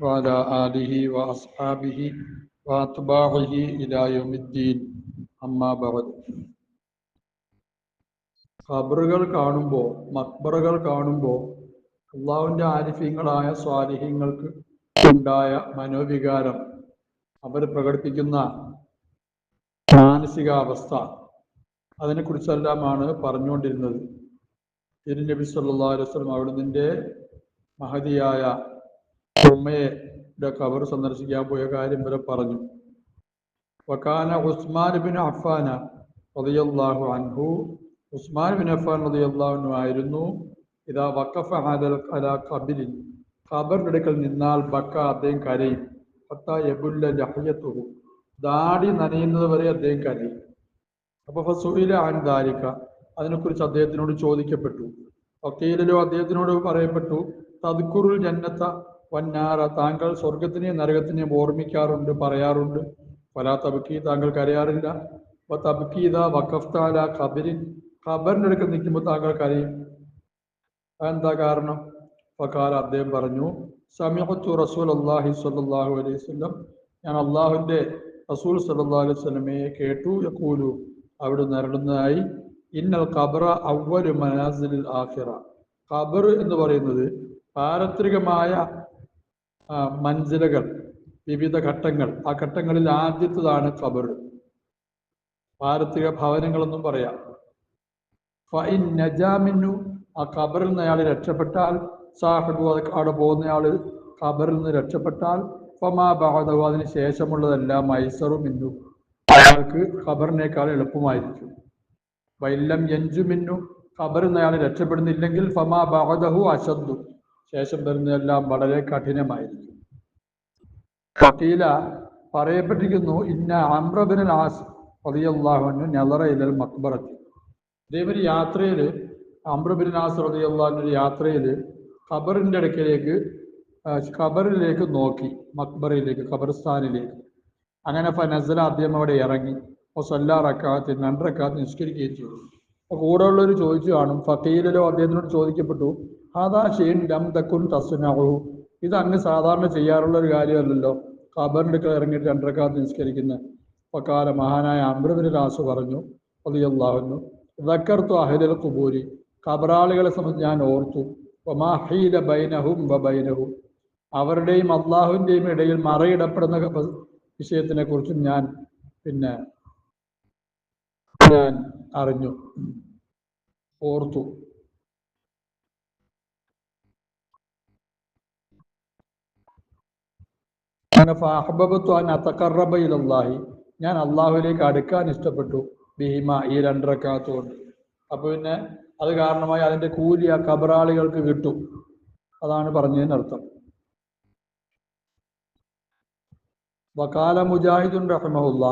وعلى آله وأصحابه وأتباعه إلى يوم الدين أما بعد ഖബറുകൾ കാണുമ്പോൾ മക്ബറുകൾ കാണുമ്പോൾ അള്ളാഹുവിൻ്റെ ആരിഫ്യങ്ങളായ സ്വാലിഹ്യങ്ങൾക്ക് ഉണ്ടായ മനോവികാരം അവർ പ്രകടിപ്പിക്കുന്ന മാനസികാവസ്ഥ അതിനെക്കുറിച്ചെല്ലാമാണ് പറഞ്ഞുകൊണ്ടിരുന്നത് തിരുനബി സല്ലാ അലൈഹി വസല്ലം അവിടുന്ന് മഹതിയായ ഉമ്മയുടെ കബർ സന്ദർശിക്കാൻ പോയ കാര്യം വരെ പറഞ്ഞു. വക്കാന ഉസ്മാൻ ബിൻ അഫാന റളിയല്ലാഹു അൻഹു. ഉസ്മാൻ ബിൻ അഫാൻ റളിയല്ലാഹു അൻഹു ആയിരുന്നു. ഇതാ വക്കഫ ഹാദൽ അല കബിലിൻ ഖബറിന്റെ അടുക്കൽ നിന്നാൽ ബക്ക അദ്ദേഹം കരയും. ഹത്താ യബുല്ല ലഹ്യത്തുഹു. ദാടി നനയുന്നത് വരെ അദ്ദേഹം കരയും. അപ്പൊ ഫസുയില അൻ ദാരിക്ക അതിനെക്കുറിച്ച് അദ്ദേഹത്തിനോട് ചോദിക്കപ്പെട്ടു. വക്കീലിലോ അദ്ദേഹത്തിനോട് പറയപ്പെട്ടു തദ്ക്കുറുൽ ജന്നത്ത വന്നാറ താങ്കൾ സ്വർഗത്തിനെയും നരകത്തിനെയും ഓർമ്മിക്കാറുണ്ട് പറയാറുണ്ട്. പല തബുക്കി താങ്കൾ അപ്പൊ തബുക്കീത വക്കഫ്താല ഖബരിൻ. ഖബറിന്റെ അടുക്കൽ നിൽക്കുമ്പോൾ താങ്കൾ കരയും എന്താ കാരണം? ഫക്കാല അദ്ദേഹം പറഞ്ഞു സമീഹത്തു റസൂൽ അള്ളാഹി സ്വല്ലല്ലാഹു അലൈഹി സ്വല്ലം ഞാൻ അള്ളാഹുവിന്റെ റസൂൽ സല്ലാ അലൈഹി സ്വലമയെ കേട്ടു യഖൂലു. അവിടെ നിരടുന്നതായി ഇന്നൽ ഖബറ അവ്വലു മനാസിൽ ആഖിറ. ഖബർ എന്ന് പറയുന്നത് പാരത്രികമായ ആ, മൻസിലകൾ വിവിധ ഘട്ടങ്ങൾ. ആ ഘട്ടങ്ങളിൽ ആദ്യത്തതാണ് ഖബർ. പാരത്രിക ഭവനങ്ങളെന്നും പറയാം. ഫൈൻ നജാമിന്നു ആ ഖബറിൽ നിന്ന് അയാൾ രക്ഷപ്പെട്ടാൽ സാഹിബു അവിടെ പോകുന്നയാൾ ഖബറിൽ നിന്ന് രക്ഷപ്പെട്ടാൽ ഫമാ ബഹദഹു അതിന് ശേഷമുള്ളതെല്ലാം ഐസറും മിന്നു. അയാൾക്ക് ഖബറിനേക്കാൾ എളുപ്പമായിരിക്കും. വൈല്ലം യഞ്ചു മിന്നു ഖബറിൽ നിന്ന് അയാൾ രക്ഷപ്പെടുന്നില്ലെങ്കിൽ ഫമാ ബഹദഹു അശദ്ദു. ശേഷം വരുന്നതെല്ലാം വളരെ കഠിനമായിരിക്കും. കട്ടീല പറയപ്പെട്ടിരിക്കുന്നു ഇന്ന അമ്രബിൻ ആസ് റളിയല്ലാഹു നെലറയിലൽ മക്ബറത്തി. ഇതേമാതിരി യാത്രയിൽ അമ്രബിൻ ആസ് റതിയല്ലാഹുവിന്റെ യാത്രയിൽ ഖബറിന്റെ അടുക്കലേക്ക് ഖബറിലേക്ക് നോക്കി മക്ബറയിലേക്ക് ഖബർസ്ഥാനിലേക്ക്. അങ്ങനെ ഫനസല ആദ്യം അവിടെ ഇറങ്ങി അപ്പോൾ സല്ലാ റക്കാത്ത് നിഷ്കരിക്കുകയും ചെയ്തു. അപ്പോൾ കൂടെയുള്ളവർ ചോദിച്ചു കാണും ഫക്കീലിലോ അദ്ദേഹത്തിനോട് ചോദിക്കപ്പെട്ടു ഷെയ്ൻ ലം തക്കുൻ തസ്നാഹു ഇത് അങ്ങ് സാധാരണ ചെയ്യാറുള്ള ഒരു കാര്യമല്ലല്ലോ. ഖബറിന്റെ ഒക്കെ ഇറങ്ങിയിട്ട് രണ്ടരക്കാത്ത് നിസ്കരിക്കുന്ന. പക്കാല മഹാനായ അമൃതിന് രാസു പറഞ്ഞു അതിയല്ലാവുന്നു ദക്കർത്തു അഹലൽ കുബൂരി ഖബറാളികളെ സംബന്ധിച്ച് ഞാൻ ഓർത്തു ഒമാഹീല ബൈനഹും ബൈനഹും. അവരുടെയും അള്ളാഹുവിന്റെയും ഇടയിൽ മറയിടപ്പെടുന്ന വിഷയത്തിനെ കുറിച്ചും ഞാൻ പിന്നെ ഞാൻ അറിഞ്ഞു ഓർത്തു. ഇലല്ലാഹി. ഞാൻ അള്ളാഹുലേക്ക് അടുക്കാൻ ഇഷ്ടപ്പെട്ടു. ബിഹിമ ഈ രണ്ടരക്കാത്ത കൊണ്ട് അപ്പൊ പിന്നെ അത് കാരണമായി അതിന്റെ കൂലി ആ കബറാളികൾക്ക് കിട്ടും. അതാണ് പറഞ്ഞതിനർത്ഥം വകാല മുജാഹിദുൻ റഹ്മുല്ല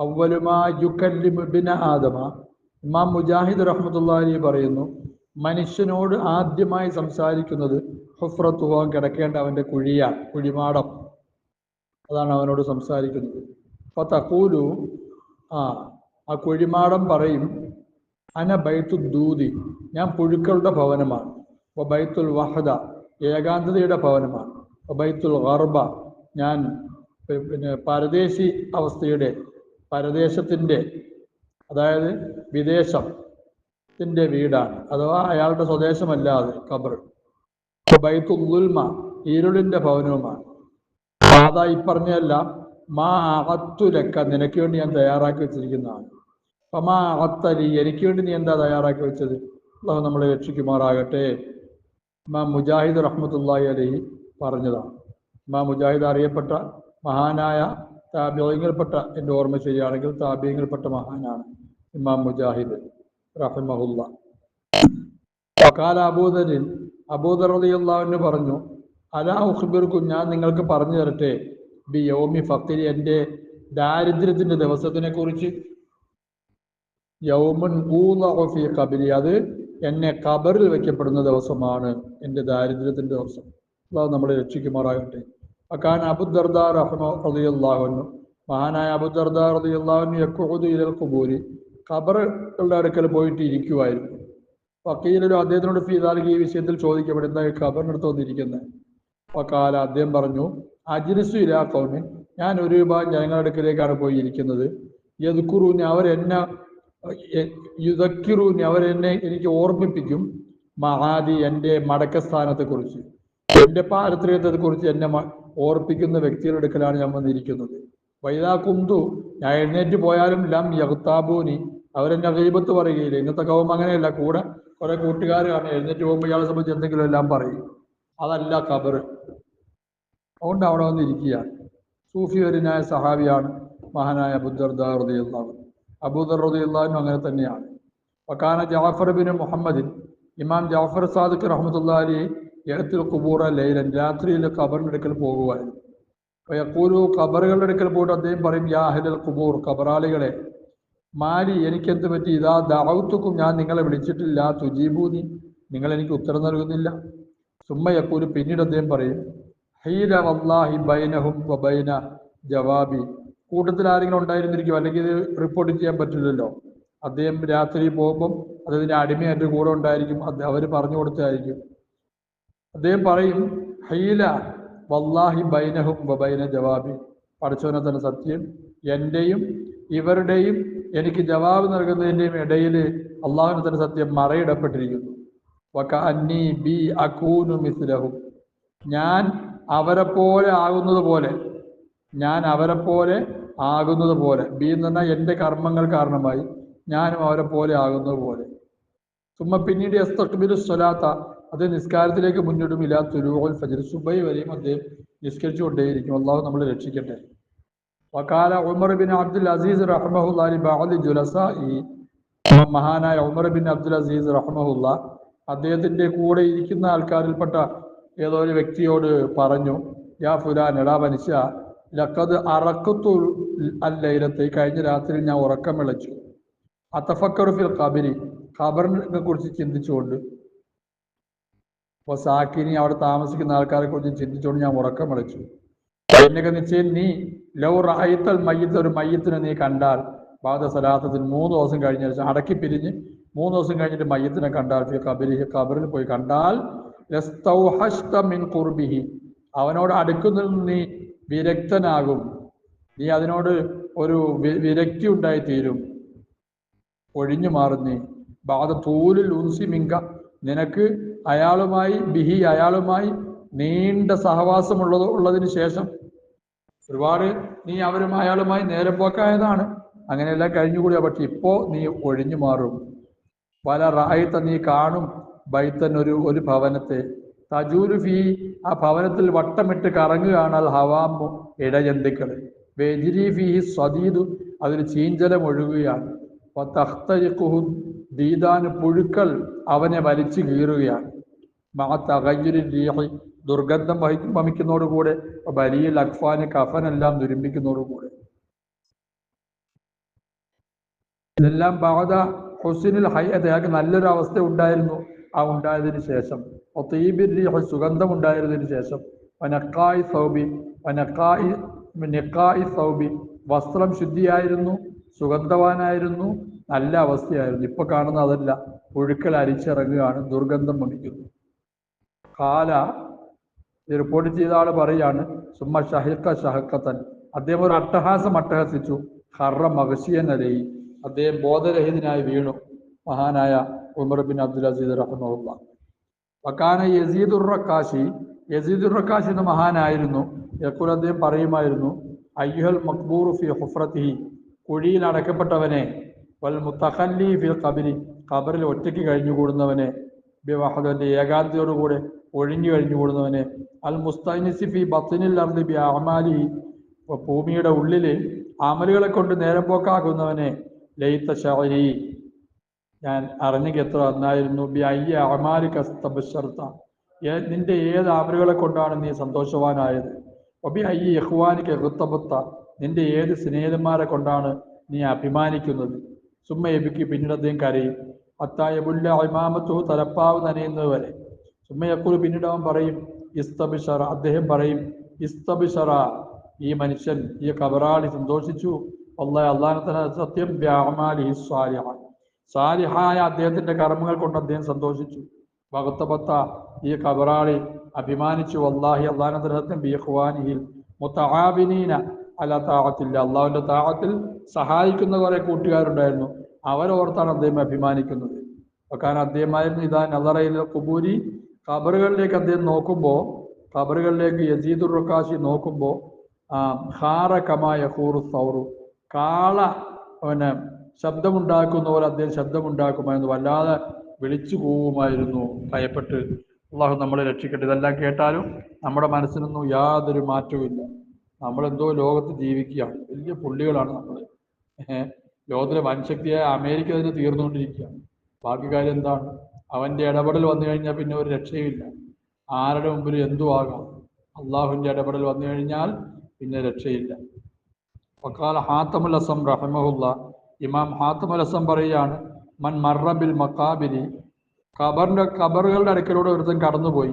അവലുമാ യുക്കല്ലിമു ബിന ആദമ. ഇമാം മുജാഹിദ് റഹ്മത്തുള്ളാഹി പറയുന്നു മനുഷ്യനോട് ആദ്യമായി സംസാരിക്കുന്നത് ഹുഫ്രത്തുഹോം കിടക്കേണ്ട അവന്റെ കുഴിയാണ് കുഴിമാടം. അതാണ് അവനോട് സംസാരിക്കുന്നത്. അപ്പൊ തക്കൂലു ആ ആ കുഴിമാടം പറയും അന ബൈത്തു ദൂതി ഞാൻ പുഴുക്കളുടെ ഭവനമാണ്. അപ്പോൾ ബൈത്തുൽ വഹദ ഏകാന്തതയുടെ ഭവനമാണ്. അപ്പോൾ ബൈത്തുൽ ഗർബ ഞാൻ പിന്നെ പരദേശി അവസ്ഥയുടെ പരദേശത്തിന്റെ അതായത് വിദേശത്തിന്റെ വീടാണ്. അഥവാ അയാളുടെ സ്വദേശമല്ലാതെ ഖബർ. ബൈത്തുൽ ദുൽമ ഇരുളിന്റെ ഭവനവുമാണ്. അതാ ഈ പറഞ്ഞല്ല മാ അകത്തുലക്ക നിനക്ക് വേണ്ടി ഞാൻ തയ്യാറാക്കി വെച്ചിരിക്കുന്നതാണ്. അപ്പൊ മാ അകത്തലി എനിക്ക് വേണ്ടി നീ എന്താ തയ്യാറാക്കി വെച്ചത്? അള്ളാഹു നമ്മളെ രക്ഷിക്കുമാറാകട്ടെ. മാ മുജാഹിദ് റഹ്മത്തുള്ളാഹി അലഹി പറഞ്ഞതാണ്. മാ മുജാഹിദ് അറിയപ്പെട്ട മഹാനായ താബ്യങ്ങളിൽപ്പെട്ട എന്റെ ഓർമ്മ ശരിയാണെങ്കിൽ താബ്യങ്ങളിൽപ്പെട്ട മഹാനാണ് ഇമാം മുജാഹിദ് റഹിമഹുല്ല. കാല അബൂദരിൽ അബൂദർ അൻഹു പറഞ്ഞു അലാ ഉഖ്ബിർക്കും ഞാൻ നിങ്ങൾക്ക് പറഞ്ഞു തരട്ടെ. ബി യൗമി ഫക്കിരി എന്റെ ദാരിദ്ര്യത്തിന്റെ ദിവസത്തിനെ കുറിച്ച്. യൗമൻ ഫീ ഖബരി അത് എന്നെ കബറിൽ വെക്കപ്പെടുന്ന ദിവസമാണ് എന്റെ ദാരിദ്ര്യത്തിന്റെ ദിവസം. അള്ളാഹു നമ്മളെ രക്ഷിക്കുമാറാകട്ടെ. അക്കാൻ അബുദർദാർ റഹ്മ അൻഹു. മഹാനായ അബുദർദാർ റളിയല്ലാഹു യഖുദു ഇലൽ ഖുബൂരി. ഖബറുകളുടെ അടുക്കൽ പോയിട്ട് ഇരിക്കുമായിരുന്നു വക്കീലൊരു അദ്ദേഹത്തിനോട് ഫീദാലിക്ക് ഈ വിഷയത്തിൽ ചോദിക്കപ്പെടുന്ന ഖബറിനടുത്ത് വന്നിരിക്കുന്നത് വക്കാല അദ്ദേഹം പറഞ്ഞു അജിരിസു ഇലാ ഞാൻ ഒരു വിഭാഗം ജനങ്ങളുടെ അടുക്കലേക്കാണ് പോയി ഇരിക്കുന്നത് യദുക്കുറൂനി അവരെന്നെ യുദക്കിറൂന്ന് അവരെന്നെ എനിക്ക് ഓർമ്മിപ്പിക്കും മഹാദി എന്റെ മടക്കസ്ഥാനത്തെ കുറിച്ച് എന്റെ പാരത്രികത്തെ കുറിച്ച് എന്നെ ഓർപ്പിക്കുന്ന വ്യക്തികളുടെ അടുക്കലാണ് ഞാൻ വന്നിരിക്കുന്നത്. വൈദാ കുന്തു ഞാൻ എഴുന്നേറ്റ് പോയാലും ലം യഹ്താബൂനി അവരെന്നെ ഗൈബത്ത് പറയുകയില്ല. ഇന്നത്തെ കവം അങ്ങനെയല്ല. കൂടെ കുറെ കൂട്ടുകാരാണ്. എഴുന്നേറ്റ് പോകുമ്പോൾ ഇയാളെ സംബന്ധിച്ച് എന്തെങ്കിലും എല്ലാം പറയും. അതല്ല ഖബർ അതുകൊണ്ട് അവിടെ സൂഫി വരിനായ സഹാബിയാണ് മഹാനായ അബുദർദ റളിയല്ലാഹു അബൂദർ റളിയല്ലാഹു അങ്ങനെ തന്നെയാണ്. വക്കാന ജാഫർ ബിൻ മുഹമ്മദിൻ ഇമാം ജാഫർ സാദിഖ് റഹ്മത്തുള്ളാഹി അലൈഹി യഹത്തിൽ കുബൂറ ലൈലൻ രാത്രിയിൽ ഖബറിന്റെ അടുക്കൽ പോകുമായിരുന്നു യക്കൂലു അടുക്കൽ പോയിട്ട് അദ്ദേഹം പറയും യാ കുബൂർ ഖബറാളികളെ മാലി എനിക്കെന്ത് പറ്റി? ഇതാ ദാവത്തുക്കും ഞാൻ നിങ്ങളെ വിളിച്ചിട്ടില്ല തുജീബൂനി നിങ്ങൾ എനിക്ക് ഉത്തരം നൽകുന്നില്ല. സുമ്മ യക്കൂൽ പിന്നീട് അദ്ദേഹം പറയും ഹീല വല്ലാഹി ബൈനഹും വബൈന ജവാബി. കൂട്ടത്തിൽ ആരെങ്കിലും ഉണ്ടായിരുന്നിരിക്കും അല്ലെങ്കിൽ ഇത് റിപ്പോർട്ട് ചെയ്യാൻ പറ്റില്ലല്ലോ? അദ്ദേഹം രാത്രി പോകുമ്പം അദ്ദേഹത്തിന്റെ അടിമ എന്റെ കൂടെ ഉണ്ടായിരിക്കും. അവർ പറഞ്ഞു കൊടുത്തായിരിക്കും. അദ്ദേഹം പറയും ഹൈല വല്ലാഹി ബൈനഹും ബൈന ജവാബി. പഠിച്ചവനെ തന്നെ സത്യം. എന്റെയും ഇവരുടെയും എനിക്ക് ജവാബ് നൽകുന്നതിന്റെയും ഇടയിൽ അള്ളാഹുവിനെ തന്നെ സത്യം മറയിടപ്പെട്ടിരിക്കുന്നു. അന്നി ബി അക്കൂനു മിസ്ലഹും. ഞാൻ അവരെ പോലെ ആകുന്നത് പോലെ ഞാൻ അവരെപ്പോലെ പോലെ ആകുന്നത് പോലെ ബി എന്ന് പറഞ്ഞാൽ എന്റെ കർമ്മങ്ങൾ കാരണമായി ഞാനും അവരെ പോലെ ആകുന്നത് പോലെ സുമ്മ പിന്നീട് എസ് എസ്തഖ്ബിലു സ്വലാത്ത അത് നിസ്കാരത്തിലേക്ക് മുന്നിടും ഇല്ലാ തുലൂൽ ഫജർ സുബൈ വരെയും അദ്ദേഹം നിസ്കരിച്ചുകൊണ്ടേയിരിക്കും. അള്ളാഹു നമ്മളെ രക്ഷിക്കട്ടെ. വക്കാല ഉമർ ബിൻ അബ്ദുൽ അസീസ് റഹ്മഹുല്ലാലി ജുലസ ഈ മഹാനായ ഉമർ ബിൻ അബ്ദുൽ അസീസ് റഹ്മഹുല്ല അദ്ദേഹത്തിന്റെ കൂടെ ഇരിക്കുന്ന ആൾക്കാരിൽപ്പെട്ട ഏതോ ഒരു വ്യക്തിയോട് പറഞ്ഞു യാ ഫുലാൻ എടാ മനുഷ്യ ലക്കത് അറക്കത്തു അല്ലയിലത്തെ കഴിഞ്ഞ രാത്രി ഞാൻ ഉറക്കം വിളച്ചു. അത്തഫക്കർ ഫിൽ ഖബരി ഖബറിനെ കുറിച്ച് ചിന്തിച്ചുകൊണ്ട്. അപ്പോൾ സാക്കിനി അവിടെ താമസിക്കുന്ന ആൾക്കാരെ കുറിച്ച് ചിന്തിച്ചുകൊണ്ട് ഞാൻ ഉറക്കം വിളിച്ചു. എന്നൊക്കെ നിശ്ചയം നീ ലൗ റായിത്തൽ മയ്യത്ത് ഒരു മയ്യത്തിനെ നീ കണ്ടാൽ ബാധ സലാത്തത്തിന് മൂന്ന് ദിവസം കഴിഞ്ഞ അടക്കി പിരിഞ്ഞ് മൂന്ന് ദിവസം കഴിഞ്ഞിട്ട് മയ്യത്തിനെ കണ്ടാൽ ഫി ഖബരി ഖബറിൽ പോയി കണ്ടാൽ മിൻ കുർബിഹി അവനോട് അടുക്കുന്നതിൽ നീ വിരക്തനാകും. നീ അതിനോട് ഒരു വിരക്തി ഉണ്ടായിത്തീരും. ഒഴിഞ്ഞു മാറുന്നേ ബാധ തൂലിൽ ഉൻസി മിങ്ക. നിനക്ക് അയാളുമായി ബിഹി അയാളുമായി നീണ്ട സഹവാസമുള്ളത് ഉള്ളതിന് ശേഷം ഒരുപാട് നീ അവരും അയാളുമായി നേരെ പോക്കായതാണ്. അങ്ങനെയെല്ലാം കഴിഞ്ഞുകൂടിയാ പക്ഷെ ഇപ്പോ നീ ഒഴിഞ്ഞു മാറും. പല റായത്തെ നീ കാണും. ബൈത്തൻ ഒരു ഒരു ഭവനത്തെ. തജൂരുഫി ആ ഭവനത്തിൽ വട്ടമിട്ട് കറങ്ങുകയാണ് അൽ ഹവാമു ഇടജന്തുക്കൾ വെജിരിഫി സ്വദീദു അതിൽ ചീഞ്ചലം ഒഴുകുകയാണ്. വതഖ്തരിഖുഹു ദീദാന് പുഴുക്കൾ അവനെ വലിച്ചു കീറുകയാണ്. മാ തകയ്യുരി ദുർഗന്ധം വഹിക്കും വമിക്കുന്നതോടുകൂടെ ബലിയിൽ അക്ഫാന് കഫനെല്ലാം ദുരിമ്പിക്കുന്നതോടുകൂടെ. ഇതെല്ലാം ബാധ ഹുസിനിൽ ഹൈ അയാൾക്ക് നല്ലൊരു അവസ്ഥ ഉണ്ടായിരുന്നു. ആ ഉണ്ടായതിനു ശേഷം. ഒത്തീബിരിഹ സുഗന്ധം ഉണ്ടായതിനു ശേഷം. വനക്കായി സൗബി വനക്കായി നിക്കായി സൗബി. വസ്ത്രം ശുദ്ധിയായിരുന്നു സുഗന്ധവാനായിരുന്നു നല്ല അവസ്ഥയായിരുന്നു. ഇപ്പൊ കാണുന്ന അതല്ല. ഒഴുക്കൽ അരിച്ചിറങ്ങുകയാണ് ദുർഗന്ധം വമിക്കുന്നു. കാല റിപ്പോർട്ട് ചെയ്ത ആൾ പറയാണ് സുമ്മ ഷഹിക്ക ഷഹക്കത്തൻ അദ്ദേഹം ഒരു അട്ടഹാസം അട്ടഹസിച്ചു. ഹറ മഹസിയൻ അലയി അദ്ദേഹം ബോധരഹിതനായി വീണു. മഹാനായ ഉമർ ബിൻ അബ്ദുൽ അസീദ് റഹ്മുല്ല യസീദുർ റക്കാശി യസീദുർ റക്കാശി എന്ന മഹാനായിരുന്നു. യക്കുൽ അദ്ദേഹം പറയുമായിരുന്നു അയ്യുഹൽ മക്ബൂർ ഫി ഹുഫ്രത്തിഹി കുഴിയിൽ അടക്കപ്പെട്ടവനെ വൽ മുത്തഖല്ലി ഫിൽ ഖബരി കബറിൽ ഒറ്റയ്ക്ക് കഴിഞ്ഞുകൂടുന്നവനെ ബിവഹദന്റെ ഏകാന്തയോടുകൂടെ ഒഴിഞ്ഞു കഴിഞ്ഞുകൂടുന്നവനെ അൽ മുസ്തനിസി ഫി ബത്തിനിൽ അർദി ബി അമാലി ഭൂമിയുടെ ഉള്ളിൽ ആമലുകളെ കൊണ്ട് നേരം പോക്കാക്കുന്നവനെ ലയിത്ത ഷഹരി ഞാൻ അറിഞ്ഞെങ്കിൽ എത്ര നന്നായിരുന്നു. ബി അയ്യ അമാരി കസ്തബർത്ത നിന്റെ ഏത് അമലുകളെ കൊണ്ടാണ് നീ സന്തോഷവാനായത്? ഒബി അയ്യ യഹ്വാനിക്ക് എഹുത്തബുത്ത നിന്റെ ഏത് സ്നേഹിതന്മാരെ കൊണ്ടാണ് നീ അഭിമാനിക്കുന്നത്? സുമ്മ എബിക്ക് പിന്നീട് അദ്ദേഹം കരയും. അത്തായബുല്ല അഭിമാമത്തു തലപ്പാവ് നനയുന്നത് വരെ. സുമ്മയക്കുൽ പിന്നീട് അവൻ പറയും ഇസ്തബിഷറ. അദ്ദേഹം പറയും ഇസ്തബിഷറ ഈ മനുഷ്യൻ ഈ കബറാളി സന്തോഷിച്ചു. അള്ളാഹ് അള്ളാഹന സത്യം വ്യാമാലി സ്വാലിഹ. സാലിഹായ അദ്ദേഹത്തിന്റെ കർമ്മങ്ങൾ കൊണ്ട് അദ്ദേഹം സന്തോഷിച്ചു. ഭഗത്തബത്ത ഈ കബറാളി അഭിമാനിച്ചു. അള്ളാഹി അള്ളാഹനത്തിന് ബിഹ്വാനിഹിൽ മുത്താബിനീന അല താഴത്തില്ല അള്ളാഹുവിന്റെ താഴത്തിൽ സഹായിക്കുന്ന കുറെ കൂട്ടുകാരുണ്ടായിരുന്നു. അവരോർത്താണ് അദ്ദേഹം അഭിമാനിക്കുന്നത്. കാരണം അദ്ദേഹമായിരുന്നു ഇതാ നദറയിലെ കുബൂരി ഖബറുകളിലേക്ക് അദ്ദേഹം നോക്കുമ്പോൾ ഖബറുകളിലേക്ക് യസീദുർ റക്കാശി നോക്കുമ്പോൾ ഹാറ കമായ ഹൂറു സൗറു കാള പിന്നെ ശബ്ദമുണ്ടാക്കുന്ന പോലെ അദ്ദേഹം ശബ്ദമുണ്ടാക്കുമായിരുന്നു. വല്ലാതെ വിളിച്ചു പോവുമായിരുന്നു ഭയപ്പെട്ട് അള്ളാഹു നമ്മളെ രക്ഷിക്കട്ടെ. ഇതെല്ലാം കേട്ടാലും നമ്മുടെ മനസ്സിനൊന്നും യാതൊരു മാറ്റവുമില്ല നമ്മളെന്തോ ലോകത്ത് ജീവിക്കുകയാണ് വലിയ പുള്ളികളാണ് നമ്മൾ ലോകത്തിലെ വൻശക്തിയായ അമേരിക്ക തന്നെ തീർന്നുകൊണ്ടിരിക്കുകയാണ് ബാക്കി കാര്യം എന്താണ്? അവന്റെ ഇടപെടൽ വന്നു കഴിഞ്ഞാൽ പിന്നെ ഒരു രക്ഷയുമില്ല. ആരുടെ മുമ്പിൽ എന്തു ആകാം. അള്ളാഹുവിന്റെ ഇടപെടൽ വന്നു കഴിഞ്ഞാൽ പിന്നെ രക്ഷയില്ല. ഒക്കാല ഹാത്തമുൽ അസം റഹമുല്ല ഇമാം ഹാത്തു മലസം പറയുകയാണ് മൻ മറബിൽ മക്കാബിരി ഖബറിന്റെ ഖബറുകളുടെ അടുക്കലൂടെ ഒരുത്തൻ കടന്നുപോയി.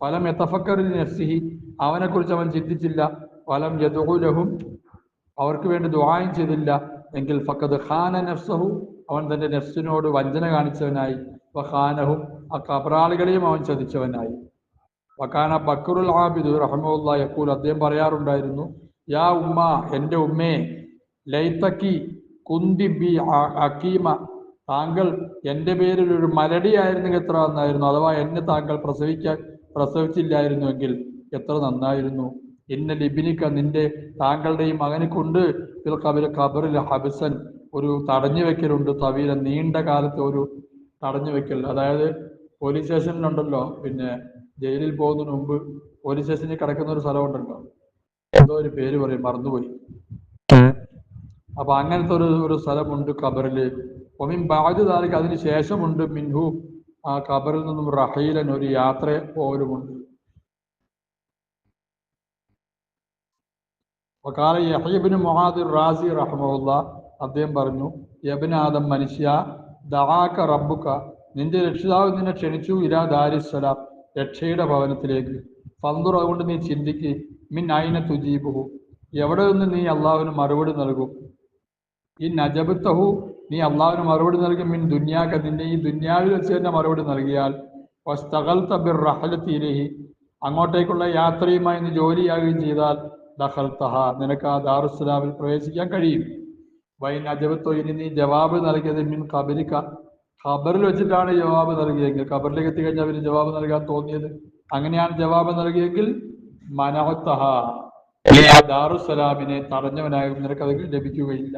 ഫലം എത്തഫക്കറിൽ നഫ്സിഹി അവനെക്കുറിച്ച് അവൻ ചിന്തിച്ചില്ല. ഫലം യദുലഹും അവർക്ക് വേണ്ടി ദുആയും ചെയ്തില്ല. എങ്കിൽ ഫക്കത് ഖാന നഫ്സഹു അവൻ തന്റെ നഫ്സിനോട് വഞ്ചന കാണിച്ചവനായി. വഖാനഹും ആ കബറാളികളെയും അവൻ ചതിച്ചവനായി. വക്കാന ബക്കറുൽ ആബിദു റഹമുല്ല യക്കൂൽ അദ്ദേഹം പറയാറുണ്ടായിരുന്നു യാ ഉമ്മ എന്റെ ഉമ്മേ ലൈത്തക്കി കുന്തി ബി അക്കീമ താങ്കൾ എന്റെ പേരിൽ ഒരു മരടിയായിരുന്നെങ്കിൽ എത്ര നന്നായിരുന്നു? അഥവാ എന്നെ താങ്കൾ പ്രസവിക്കാൻ പ്രസവിച്ചില്ലായിരുന്നുവെങ്കിൽ എത്ര നന്നായിരുന്നു? ഇന്ന ലിബിനിക്ക നിന്റെ താങ്കളുടെ മകനെ കൊണ്ട് ഇതിൽ കബിൽ കബറിൽ ഹബിസൻ ഒരു തടഞ്ഞു വെക്കലുണ്ട് തവീല നീണ്ട കാലത്തെ ഒരു തടഞ്ഞു വെക്കൽ അതായത് പോലീസ് സ്റ്റേഷനിലുണ്ടല്ലോ. പിന്നെ ജയിലിൽ പോകുന്നതിന് മുമ്പ് പോലീസ് സ്റ്റേഷനിൽ കിടക്കുന്ന ഒരു സ്ഥലമുണ്ടല്ലോ. എന്തോ ഒരു പേര് പറയും. മറന്നുപോയി. അപ്പൊ അങ്ങനത്തെ ഒരു ഒരു സ്ഥലമുണ്ട് ഖബറിൽ ഒമിൻ ബാജു താലിക്ക് അതിന് ശേഷമുണ്ട് മിൻഹു. ആ ഖബറിൽ നിന്നും റഹീലൻ ഒരു യാത്ര പോലുമുണ്ട്. വക്കാല മുഹാദിർ റാസി റഹ്മുല്ല അദ്ദേഹം പറഞ്ഞു യബിൻ ആദം മനുഷ്യ ദാക്ക റബ്ബുക്ക നിന്റെ രക്ഷിതാവ് നിന്നെ ക്ഷണിച്ചു ഇരാ ദാരിസ്സലാം. രക്ഷയുടെ ഭവനത്തിലേക്ക്. ഫന്തുർ അതുകൊണ്ട് നീ ചിന്തിക്ക്. മിൻ അയിന തുജീബുഹു. എവിടെ നിന്ന് നീ അള്ളാഹുവിന് മറുപടി നൽകും? ഈ നജബത്തഹു നീ അള്ളാഹുവിന് മറുപടി നൽകും. മിൻ ദുന്യാക്ക നിന്നെ ഈ ദുന്യാവിൽ വെച്ച് തന്നെ മറുപടി നൽകിയാൽ വസ്തകൽത്ത ബിർ റഹലത്തിലേഹി അങ്ങോട്ടേക്കുള്ള യാത്രയുമായി നീ ജോലിയാകുകയും ചെയ്താൽ ദഹൽ തഹ നിനക്ക് ആ ദാറുസ്സലാമിൽ പ്രവേശിക്കാൻ കഴിയും. വൈ നജബത്തോ ഇനി നീ ജവാബ് നൽകിയത് മിൻ കബരിക്ക ഖബറിൽ വെച്ചിട്ടാണ് ജവാബ് നൽകിയെങ്കിൽ ഖബറിലേക്ക് എത്തിക്കഴിഞ്ഞാൽ അവർ ജവാബ് നൽകാൻ തോന്നിയത്? അങ്ങനെയാണ് ജവാബ് നൽകിയെങ്കിൽ മനഹത്തഹ ദാറുസലാമിനെ തടഞ്ഞവനായി നിനക്കത് ലഭിക്കുകയില്ല.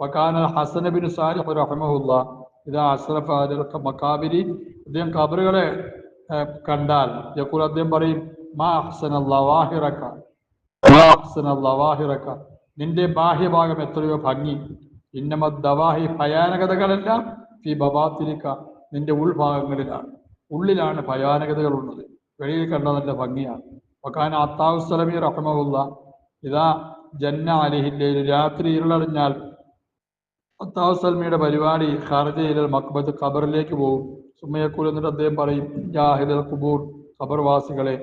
വക്കാന ഹസൻ ബിൻ സാലിഹ് റഹ്മുല്ല ഇത് അസ്രഫ് അൽ മക്കാബിരി അദ്ദേഹം ഖബറുകളെ ഏഹ്, കണ്ടാൽ. യക്കൂർ അദ്ദേഹം പറയും മാ അഹ്സന ലവാഹിറക്ക മാ അഹ്സന ലവാഹിറക്ക നിന്റെ ബാഹ്യഭാഗം എത്രയോ ഭംഗി. ഇന്നമ ദവാഹി ഭയാനകതകളെല്ലാം ഫി ബബാത്തിരിക്ക നിന്റെ ഉൾഭാഗങ്ങളിലാണ്. ഉള്ളിലാണ് ഭയാനകതകൾ ഉള്ളത്. വെളിയിൽ കണ്ട നല്ല ഭംഗിയാണ്. വക്കാൻ അത്താവുസലമി റഹ്മുല്ല ഇതാ ജന്ന അലിഹില്ലയിൽ രാത്രി ഇരുളറിഞ്ഞാൽ അത്താവു സൽമിയുടെ പരിപാടി ഖാർജയിലെ മക്ബത്ത് ഖബറിലേക്ക് പോകും സുമയക്കൂൽ എന്നിട്ട് അദ്ദേഹം പറയും ജാഹിദൽ കുബൂർ ഖബർവാസികളെ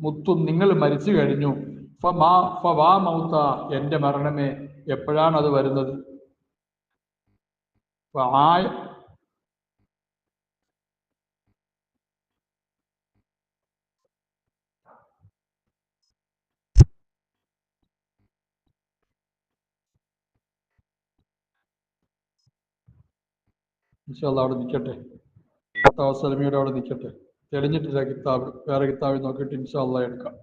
മുത്തു നിങ്ങൾ മരിച്ചു കഴിഞ്ഞു. ഫമാ ഫവാ മൗത്ത എന്റെ മരണമേ എപ്പോഴാണ് അത് വരുന്നത്? ഇൻഷാല്ല അവിടെ നിൽക്കട്ടെ സലമിയുടെ അവിടെ നിൽക്കട്ടെ തെളിഞ്ഞിട്ടില്ല കിതാബ് വേറെ കിതാബിൽ നോക്കിയിട്ട് ഇൻഷാല്ല എടുക്കാം.